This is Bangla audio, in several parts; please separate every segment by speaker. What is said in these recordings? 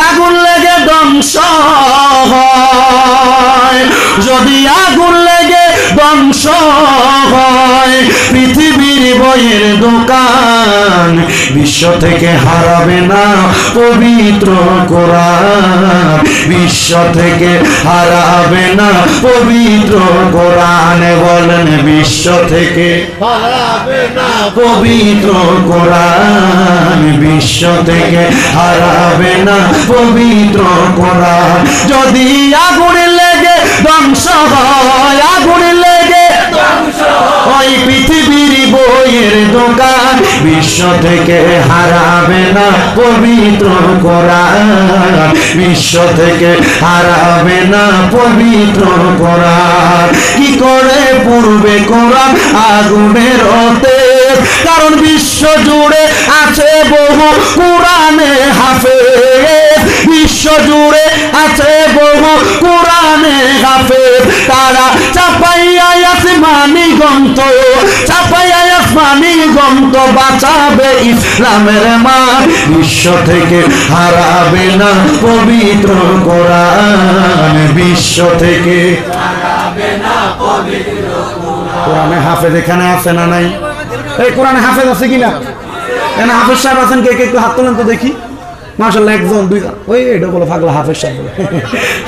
Speaker 1: আগুন লেগে ধ্বংস যদি আগুন লেগে ধ্বংস হয়। পৃথিবীর বইয়ের দোকান বিশ্ব থেকে হারাবে না পবিত্র কোরআন। বিশ্ব থেকে হারাবে না পবিত্র কোরআন বলেন বিশ্ব থেকে পবিত্র কোরআন। বিশ্ব থেকে হারাবে না পবিত্র কোরআন। যদি আগুন লেগে ধ্বংস হয়, আগুন ওই পৃথিবীর বইয়ের দোকান বিশ্ব থেকে হারাবে না পবিত্র কোরআন। বিশ্ব থেকে হারাবে না পবিত্র কোরআন। কি করে পূর্বে কোরআন আগুনের হতে কারণ বিশ্ব জুড়ে আছে বহু কোরআনে হাফে বিশ্ব জুড়ে আছে বহু কোরআনে হাফে তারা চাপাইয়া আসমানি গন্ত চাপাইয়া আসমানি গন্ত বাঁচাবে ইসলামের মান। বিশ্ব থেকে হারাবে না পবিত্র কোরআন। বিশ্ব থেকে কোরআনে হাফেজ এখানে আছে না নাই? এই কোরআনে হাফেজ আছে কিনা? এখানে হাফেজ সাহেব আছেন, কে কে একটু হাত তোলেন তো দেখি। মাসাল্লাহ একজন দুইজন ওই এটা বলো পাগলা হাফেজ সাহেব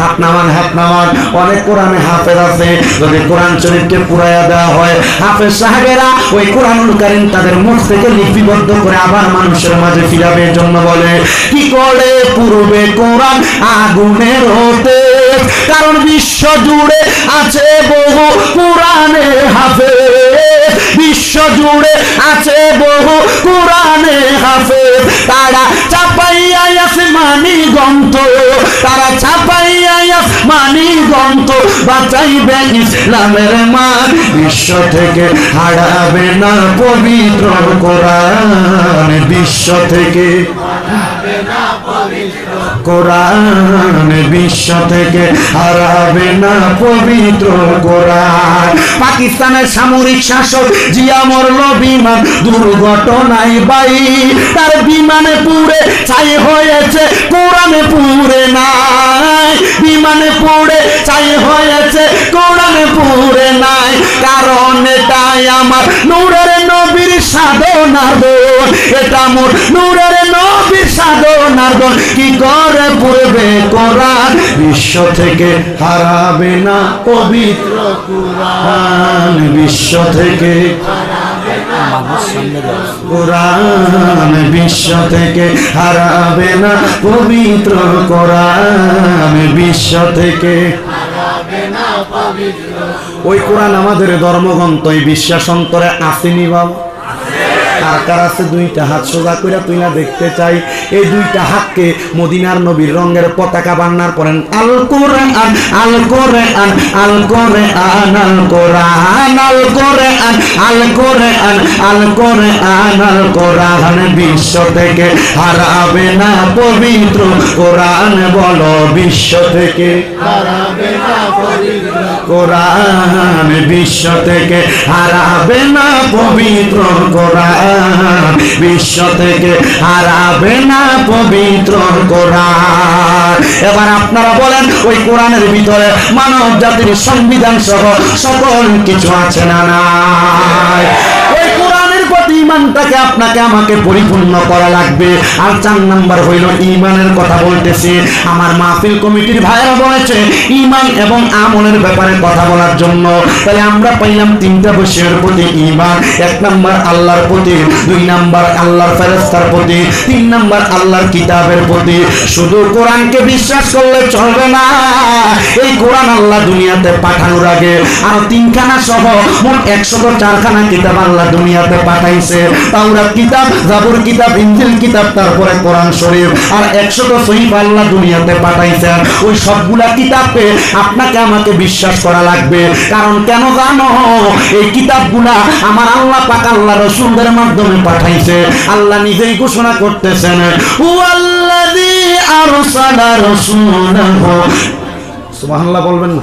Speaker 1: হাত নামান হাত নামান। অনেক কোরআনে হাফেজ আছে। যদি কোরআন শরীফকে পুরাইয়া দেওয়া হয়, হাফেজ সাহেবেরা ওই কোরআনুল কারিম তাদের মুখ থেকে লিপিবদ্ধ করে আবার মানুষের মাঝে ফিরাবে। জন্য বলে, কি করে পূর্বে কোরআন আগুনের হতে? কারণ বিশ্ব জুড়ে আছে বহু কোরআনে হাফেজ। বিশ্ব জুড়ে আছে বহু কোরআনে হাফেজ। গন্ত তারা ছাপাইয়া মানি গন্ত বাঁচাইবে ইসলামের মান, বিশ্ব থেকে হারাবে না পবিত্র কোরআন, বিশ্ব থেকে কোরআন বিশ্ব থেকে হারাবে না পবিত্র কোরআন। পাকিস্তানের সামরিক শাসক জিয়া মরল বিমান দুর্ঘটনায় বাই তার বিমানে পুড়ে ছাই হয়েছে, কোরআনে পুড়ে নাই। বিমানে পুড়ে ছাই হয়েছে, কোরআনে পুড়ে নাই। কারণ এটাই আমার নূরের নবীর সাধনা দোষ এটা মোর নূরের সাধনার দোষ কি করে পড়বে কোরআন বিশ্ব থেকে হারাবে না পবিত্র কোরআন। বিশ্ব থেকে কোরআন। বিশ্ব থেকে হারাবে না পবিত্র কোরআন। বিশ্ব থেকে ওই কোরআন আমাদের ধর্মগ্রন্থ এই বিশ্বাস অন্তরে আসেনি বাবা। কার কার আছে, দুইটা হাত সোজা কইরা তুই না দেখতে চাই। এই দুইটা হাতকে মদিনার নবীর রঙের পতাকা বান্নার করেন আল কোরআন আল কোরআন আল কোরআন আল কোরআন আল কোরআন আল কোরআন আল কোরআন আল কোরআন বিশ্ব থেকে হারাবে না পবিত্র কোরআন বলো বিশ্ব থেকে।
Speaker 2: হারাবে না পবিত্র
Speaker 1: কোরআন বিশ্ব থেকে হারাবে না পবিত্র কোরআন। বিশ্ব থেকে হারাবে না পবিত্র কোরআন। এবার আপনারা বলেন, ওই কোরআনের ভিতরে মানব জাতির সংবিধান সহ সকল কিছু আছে না নাই? ইমানটাকে আপনাকে আমাকে পরিপূর্ণ করা লাগবে। আর চার নাম্বার হইল ইমানের কথা বলতেছি। আমার মাহফিল কমিটির ভাইরা বলেছে, ইমান এবং আমলের ব্যাপারে কথা বলার জন্য। তাহলে আমরা পাইলাম তিনটা বিষয়ের প্রতি ইমান। এক নাম্বার আল্লাহর প্রতি, দুই নাম্বার আল্লাহর ফেরেস্তার প্রতি, তিন নাম্বার আল্লাহর কিতাবের প্রতি। শুধু কোরআনকে বিশ্বাস করলে চলবে না। এই কোরআন আল্লাহ দুনিয়াতে পাঠানোর আগে। আর তিনখানা সহ মোট একশত চারখানা কিতাব আল্লাহ দুনিয়াতে পাঠাইছে। তাওরাত কিতাব, জাবুর কিতাব, ইনজিল কিতাব, তারপরে কোরআন শরীফ। আর একশত সহিফ আল্লাহ দুনিয়াতে পাঠাইছেন। ওই সবগুলা কিতাবকে আপনাকে আমাকে বিশ্বাস করা লাগবে। কারণ কেন জানো, এই কিতাবগুলা আমার আল্লাহ পাক আল্লাহ রসুলদের মাধ্যমে পাঠাইছে। আল্লাহ নিজেই ঘোষণা করতেছেন ওয়াল্লাযী আরসালা রাসূলাহু সুবহানাল্লাহ বলবেন না।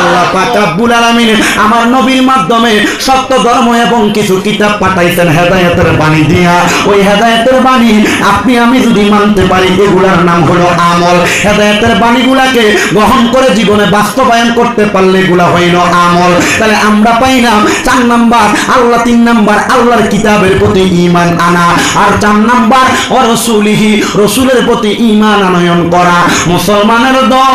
Speaker 1: আল্লাহ পাক রব্বুল আলামিন আমার নবীর মাধ্যমে সত্য ধর্ম এবং কিছু কিতাব পাঠাইছেন হেদায়েতের বাণী দিয়া। ওই হেদায়েতের বাণী আপনি, আমি যদি মানতে পারি, এগুলার নাম হলো আমল। হেদায়েতের বাণীগুলাকে গ্রহণ করে জীবনে বাস্তবায়ন করতে পারলে এগুলা হইল আমল। তাহলে আমরা পাইলাম চার নাম্বার, আল্লাহ তিন নাম্বার, আল্লাহর কিতাবের প্রতি ঈমান আনা। আর চার নাম্বার ও রসুলিহি, রসুলের প্রতি ঈমান আনয়ন করা। মুসলমানের দল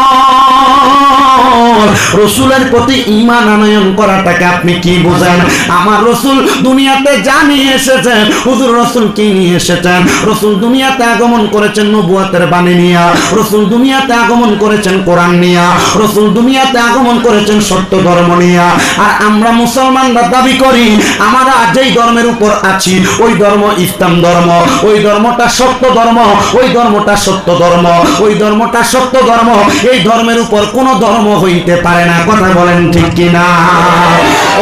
Speaker 1: রসুলের প্রতি ইমান আনয়ন করাটাকে আপনি কি বোঝেন? আমার রসুল দুনিয়াতে জানিয়ে এসেছেন, হুজুর রসুল কি নিয়ে এসেছেন? রসুল দুনিয়াতে আগমন করেছেন নবুয়াতের বাণী নিয়া। রসুল দুনিয়াতে আগমন করেছেন কোরআন নিয়া। রসুল দুনিয়াতে আগমন করেছেন সত্য ধর্ম নিয়া। আর আমরা মুসলমানরা দাবি করি, আমরা যেই ধর্মের উপর আছি, ওই ধর্ম ইসলাম ধর্ম, ওই ধর্মটা সত্য ধর্ম, ওই ধর্মটা সত্য ধর্ম, ওই ধর্মটা সত্য ধর্ম, এই ধর্মের উপর কোন ধর্ম হইতে পারে না, কথা বলেন ঠিক কিনা?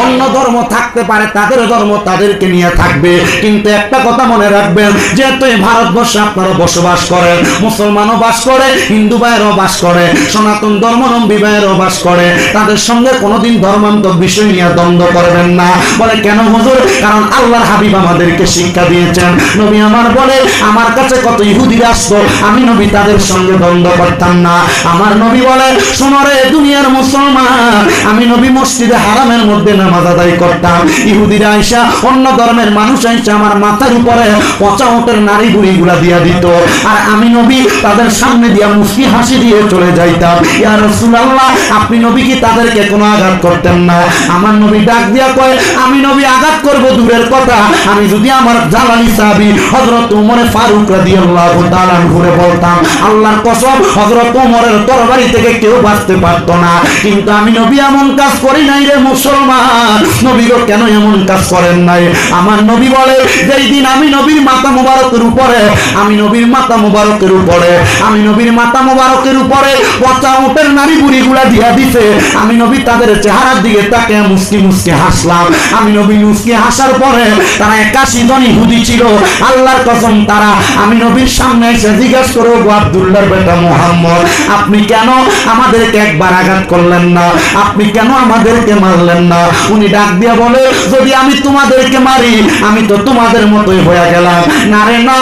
Speaker 1: অন্য ধর্ম থাকতে পারে, তাদের ধর্ম তাদেরকে নিয়ে থাকবে। কিন্তু একটা কথা মনে রাখবেন, যেহেতু এই ভারতবর্ষে আপনারা বসবাস করেন, মুসলমানও বাস করে, হিন্দু ভাইয়েরও বাস করে, সনাতন ধর্মলম্বী ভাইয়েরও বাস করে, তাদের সঙ্গে কোনোদিন ধর্মান্তর বিষয় নিয়ে দ্বন্দ্ব করবেন না। বলে কেন হুজুর? কারণ আল্লাহর হাবিব আমাদেরকে শিক্ষা দিয়েছেন। নবী আমার বলে, আমার কাছে কত ইহুদিরা আসতো, আমি নবী তাদের সঙ্গে দ্বন্দ্ব করতাম না। আমার নবী বলে সোনারে রে দুনিয়ার মুসলমান। আমি নবী মসজিদে হারামের মধ্যে নামাজ আদায় করতাম। ইহুদিরা আইসা অন্য ধর্মের মানুষ আইসা আমার মাথার উপরে পচা ওটের নারী বুড়ি গুলা দিয়া দিত। আর আমি নবী তাদের সামনে দিয়া মুসকি হাসি দিয়ে চলে যাইতাম। ইয়া রাসূলুল্লাহ, আপনি নবী কি তাদেরকে কোনো আঘাত করতেন না? আমার নবী ডাক দিয়া কয়, আমি নবী আঘাত করব দূরের কথা। আমি যদি আমার জালালি সাহাবী হযরত ওমরে ফারুক রাদিয়াল্লাহু তাআলা ঘুরে বলতাম, আল্লাহর কসম হযরত ওমরের তরবারি থেকে কেউ বাঁচতে পারতো না। কিন্তু আমি নবী এমন কাজ করি নাই রে মুসলমান। নবী গো, কেন এমন কাজ করেন নাই? আমার নবী বলে, যেই দিন আমি নবীর মাথা মুবারকের উপরে, আমি নবীর মাথা মুবারকের উপরে, আমি নবীর মাথা মুবারকের উপরে পচা উটের নারী বুড়ি গুলা দিয়া দিতে আমি নবী তাদের চেহারার দিকে তাকে মুসকি মুসকি হাসলাম। আমি নবী মুসকি হাসার পরে তারা একাশি জন ইহুদি ছিল। আল্লাহর কসম তারা, আমি নবীর সামনে এসে জিজ্ঞেস করো, গো আব্দুল্লাহর বেটা মোহাম্মদ, আপনি কেন আমাদেরকে একবার আঘাত করলেন না। আপনি কেন আমাদেরকে মারলেন না? উনি ডাক দিয়া বলে, যদি আমি তোমাদেরকে মারি, আমি তো তোমাদের মতোই হয়ে গেলাম। না রে, না।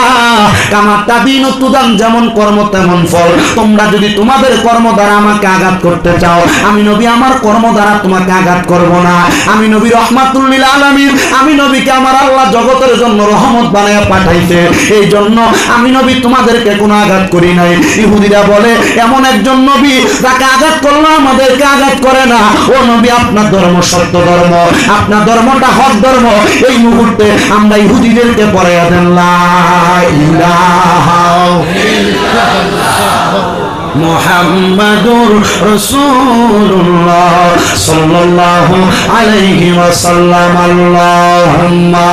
Speaker 1: কামাতা দিন তুদান যেমন কর্ম, তেমন ফল। তোমরা যদি তোমাদের কর্ম দ্বারা আমাকে আঘাত করতে চাও, আমি নবী, আমার কর্ম দ্বারা তোমাকে আঘাত করব না। আমি নবী রহমাতুল্লিল আলামিন, আমি নবীকে আমার আল্লাহ জগতের জন্য রহমত বানায় পাঠাইছে। এই জন্য আমি নবী তোমাদেরকে কোনো আঘাত করি নাই। ইহুদিরা বলে, এমন একজন নবী যাকে আঘাত করল আমাদেরকে আঘাত করে না। ও নবী, আপনার ধর্ম সত্য ধর্ম, আপনার ধর্মটা হক ধর্ম। এই মুহূর্তে আমরা ইহুদিদেরকে পরে দেন মুহাম্মাদুর রাসূলুল্লাহ সাল্লাল্লাহু আলাইহি ওয়াসাল্লাম। আল্লাহুম্মা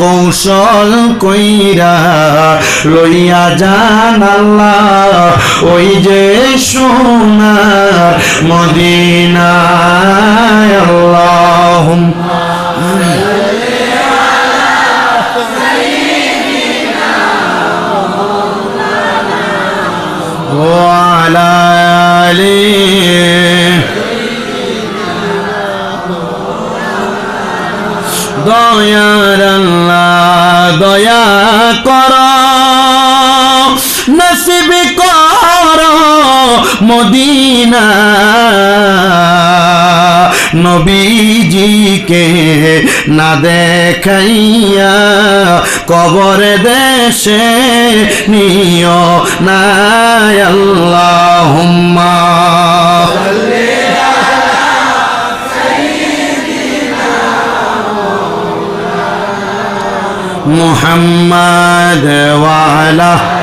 Speaker 1: কৌশল কইরা লইয়া যান আল্লাহ। ওই যে সোনার মদিনায় আল্লাহ। নসিব কর মদিনা নবীজিকে না দেখাইয়া কবরে দেশে নিয় না আল্লাহুম্মা محمد وعلى